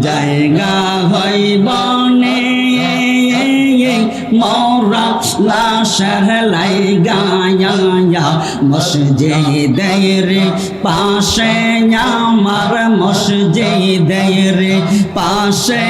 জায়গা হইবনে মরা লাশার লাইগায়া মসজিদের পাশে আমার মসজিদের পাশে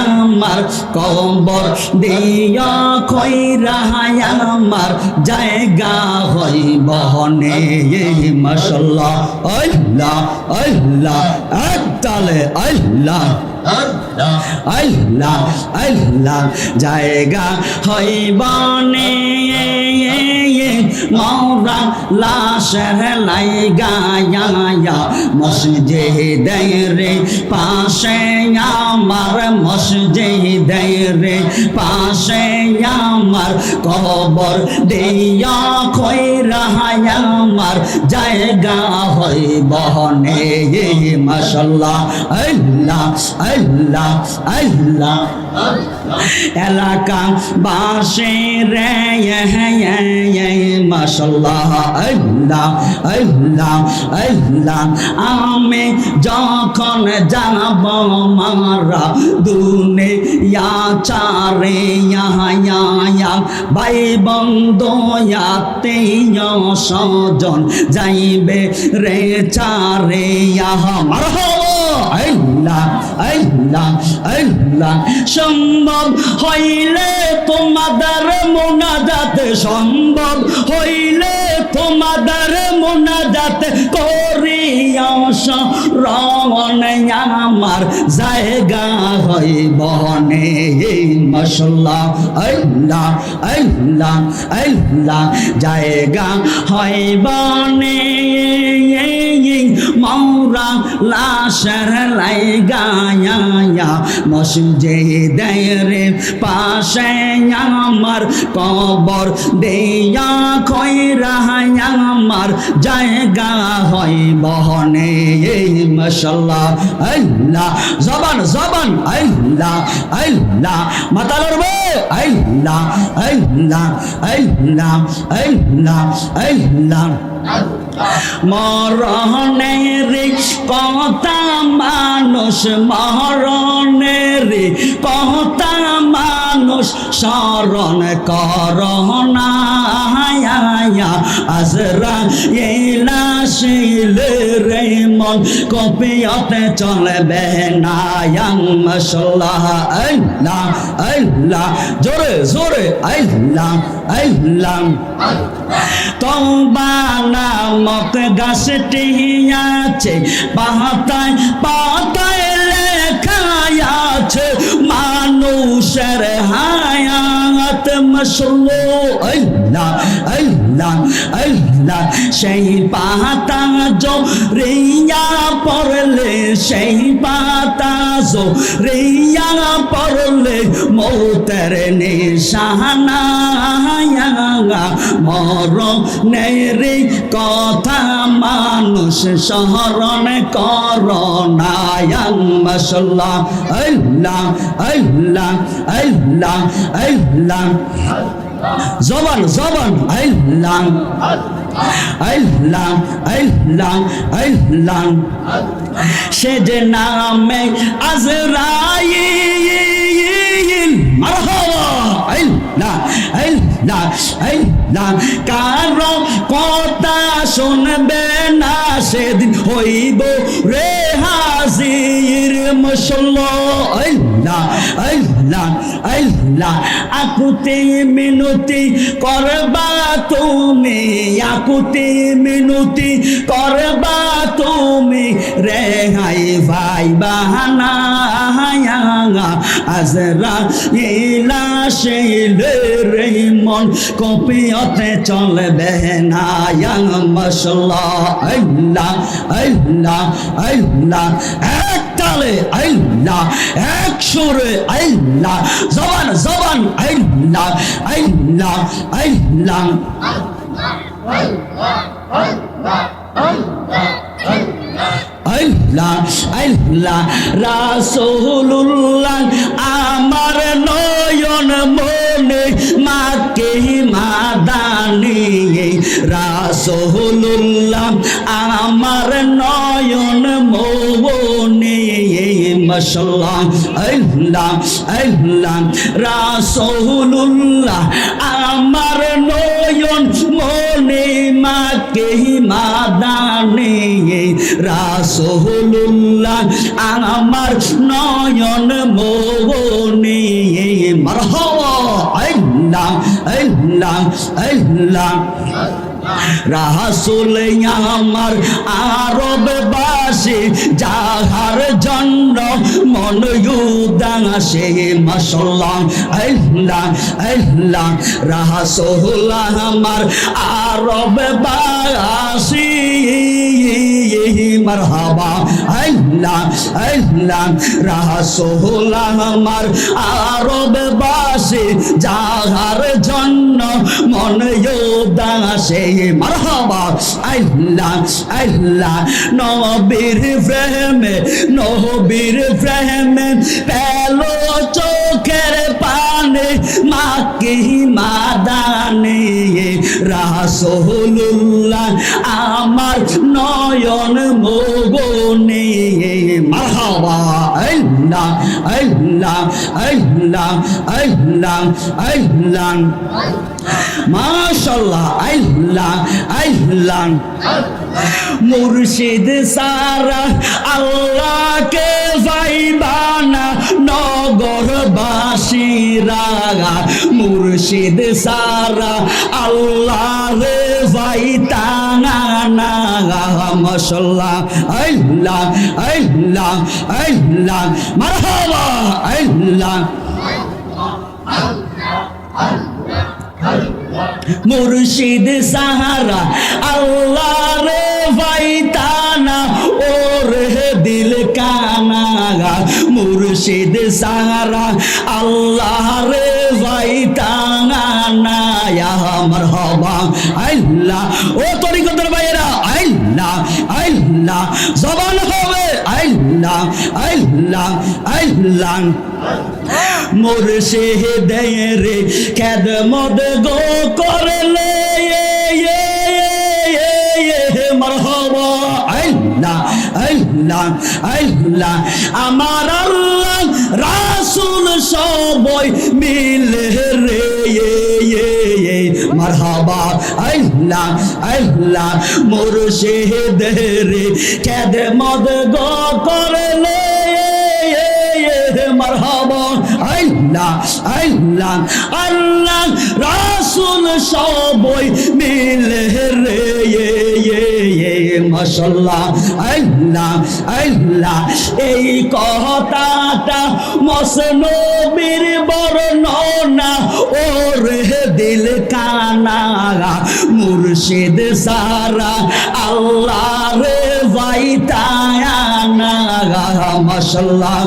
আমার কবর দিয়া কইরা আমার জায়গা হইবনে মাশাল্লাহ, আল্লাহ আল্লাহ তালে আল্লাহ। আল্লাহ আল্লাহ জায়গা হইবনে মৌরা লাশের লাইগায়া মসজিদের পাশে আমার মসজিদের পাশে আমার কবর দিয়া কইরা আমার জায়গা হইবনে মাশাল্লাহ, আল্লাহ আল্লাহ আল্লাহ। এলাকা বাসে রে মাশাল্লাহ, আল্লাহ আল্লাহ আল্লাহ। আমি যখন যাব মারা দুনে ইয়া চারে ইয়া, ভাই বন্ধু আত্মীয় স্বজন যাইবে রে চারে, ইয়া, মারহাবা। আল্লাহ আল্লাহ আল্লাহ। সম্ভব হইলে তোমাদের মোনাজাত, সম্ভব হইলে তোমাদের মোনাজাত করিয়া রণ আমার জায়গা হইবনে মশলা আল্লাহ আল্লাহ আল্লাহ, জায়গা হইবনে মৌরা লাশের লাইগায়া মসজিদের পাশে আমার কবর দেয়া কইরা আমার জায়গা হয় বহনে মশাল্লাহ আল্লাহ, জবান জবান, আল্লাহ আল্লাহ মাতা লড়বে আল্লাহ আল্লাহ আল্লাহ আল্লাহ আল্লাহ। মরণের কথা মানুষ, মরণের কথা মানুষ। স্মরণ করোনা আজরা এলা শিল রে মন, কপিয়তে চলবে না মশলা আল্লাহ আল্লাহ। জোরে জোরে। আল্লাহ আল্লাহ। তবা নামক গাছটি আছে পাহাতায় পাতায় লেখা আছে মানুষের হায়াত মশলো আল্লাহ আল্লাহ আল্লাহ, সেই পাতা জো রিয়া পড়লে, সেই পাতা জো রিয়া পড়লে, মৌতের নিশানা মরণের কথা মানুষ স্মরণ করণায়াং মশলা আল্লাহ আল্লাহ আল্লাহ আল্লাহ। জবান জবান, আল্লাহ আল্লাহ আল্লাহ আল্লাহ। সে যে নামে আজরাইল মারহাবা আল্লাহ আল্লাহ আল্লাহ কারও কথা শুনবে না সেদিন হইব রে হাজির মশল্লা আল্লাহ আল্লাহ আল্লাহ, আকুতি মিনতি করবা তুমি, আকুতি মিনতি করবা তুমি, রেহাই ভাই বাহানা আজরা ইলা রে মন, কপিয়তে চলবে না মশলা আল্লাহ আল্লাহ আল্লাহ, এক তালে আল্লাহ এক সুরে আল্লাহ জবান জবান আল্লাহ আল্লাহ রাসূলুল্লাহ, আমার নয়ন মনে মাকে মাদানি রাসূলুল্লাহ আমার নয়ন মনে মাকে মাদানে রাসূলুল্লাহ আমার নয়ন মনে মারহাবা আল্লাহ আল্লাহ আল্লাহ রাসুল আমার আরব বাসে যাহার জন্য মন উদাসে মসলাম আল্লাহ আল্লাহ। রাসুল আমার আরব বাসি মারহাবা, আল্লাহ আল্লাহ। রাসুল আমার আরব বাসে যাহার জন্য মন উদাসে মারহাবা। আল্লাহ আল্লাহ, নবীর প্রেমে নবীর প্রেমে পেল চোখের পানে, মাকে মাদানে রাসূলুল্লাহ আমার নয়ন মগনে। আল্লাহ আল্লাহ আল্লাহ আল্লাহ আল্লাহ। মাশাল্লাহ আল্লাহ আল্লাহ। মুর্শিদ সারা আল্লাহকে ভাইবানা নগরবাসীরা। মুর্শিদ সারা আল্লাহ মশাল্লাহ আল্লাহ আল্লাহ আল্লাহ মারহাবা, আল্লাহ। মুর্শিদ সাহারা আল্লাহ রে ভাইতানা ওর দিল কানা মুর্শিদ সাহারা আল্লাহ রে ভাইতানা আমার হবা আল্লাহ। ও আল্লাহ আল্লাহ, জবান হবে আল্লাহ আল্লাহ আল্লাহ। মুর্শিদ রে কেদ মদ গো করলে মারহাবা। আল্লাহ আল্লাহ আল্লাহ, আমার আল্লাহ রাসূল সবই মিলে রে মারহাবা, আল্লাহ আল্লাহ, মুর্শিদ রে, কেদ মদ গো করলে মারহাবা, আল্লাহ আল্লাহ আল্লাহ, রাসূল সবই মিলে রে মাশাল্লাহ আল্লাহ আল্লাহ। এই কথাটা মসনবীর বর্ণনা, ওর দিল কানা, মুর্শিদ সারা আল্লাহ রে ভাইতায়ানা মাশাল্লাহ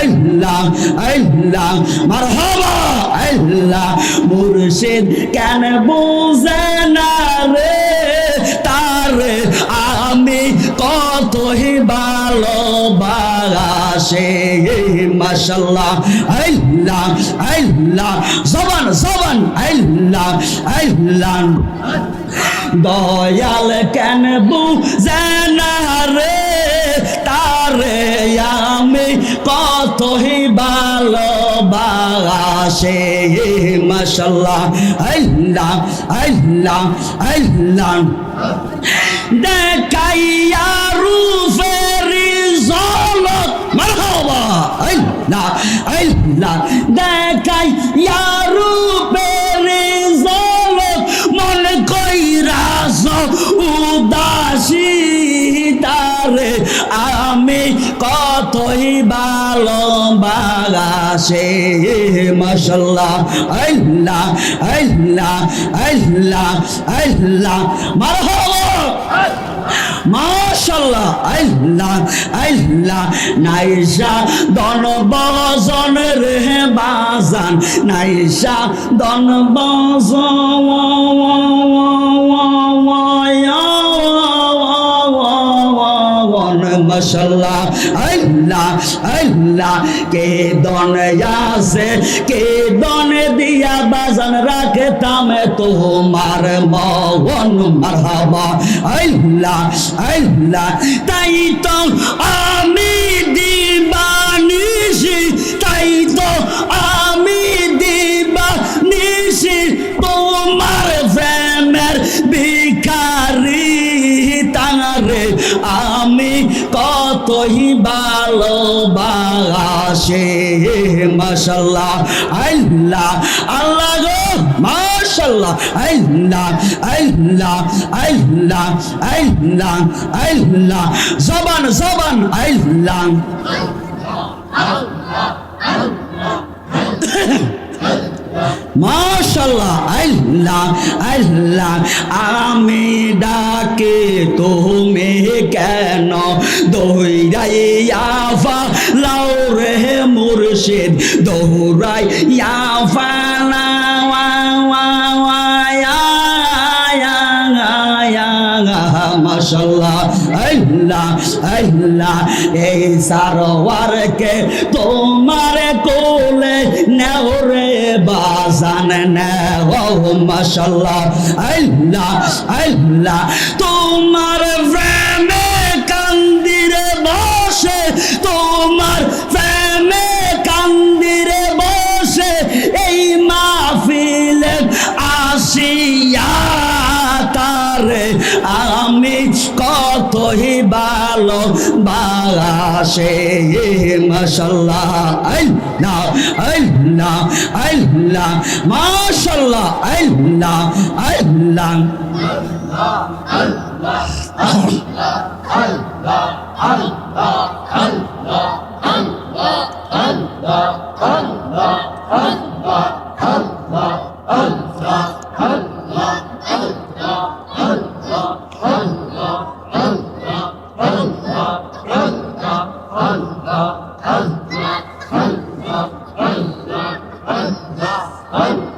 আল্লাহ আল্লাহ। মারহাবা, আল্লাহ। মুর্শিদ কেন বুঝে না? ভালোবাসে মাশাল্লাহ আল্লাহ আল্লাহ, জবান জবান, আল্লাহ আল্লাহ। দয়াল কেন বুঝে না রে, তারে আমি কতই ভালোবাসে মাশাল্লাহ আল্লাহ আল্লাহ আল্লাহ। দেখাইয়া আল্লাহ দেখাইয়া রূপেরি জলত মন কইরাস উদাসী তারে। আমি কতই ভালোবাসে মাশাল্লাহ আল্লাহ আল্লাহ আল্লাহ আল্লাহ মারহাবা মাশাল্লাহ আল্লাহ আল্লাহ নাইসা দন বজন রে বাজান নাইসা দন বজন মশাল্লাহ, আল্লাহ আল্লাহ, কে দন আসে কে দন দিয়া বাজান রাখতাম তোমার মন মারহাবা। আল্লাহ আল্লাহ, তাই তো আমি দিবানিসি তাই তো আমি দিবানিসি তোমার প্রেমের বিকা দিবানি ভালোবাসে, মাশাল্লাহ, আল্লাহ আল্লাহ গো, মাশাল্লাহ, আল্লাহ আল্লাহ আল্লাহ আল্লাহ আল্লাহ, জবান জবান, আল্লাহ। মাশাল্লাহ, আল্লাহ আল্লাহ, আমি ডাকে, তুমি কেন দৌড়াইয়া ফা লাউ রে মুর্শিদ দৌড়াইয়া ফা লা ওয়া ওয়া ওয়া ইয়া ইয়া ইয়া ইয়া মাশাল্লাহ, আল্লাহ আল্লাহ, এই সারোয়ারকে তোমার কোলে নেও বাজান, নেও, মাশাল্লাহ, আল্লাহ আল্লাহ, তোমার ভালো বাসে মাশাল্লাহ আল্লাহ আল্লাহ আল্লাহ মাশাল্লাহ আল্লাহ আল্লাহ আল্লাহ।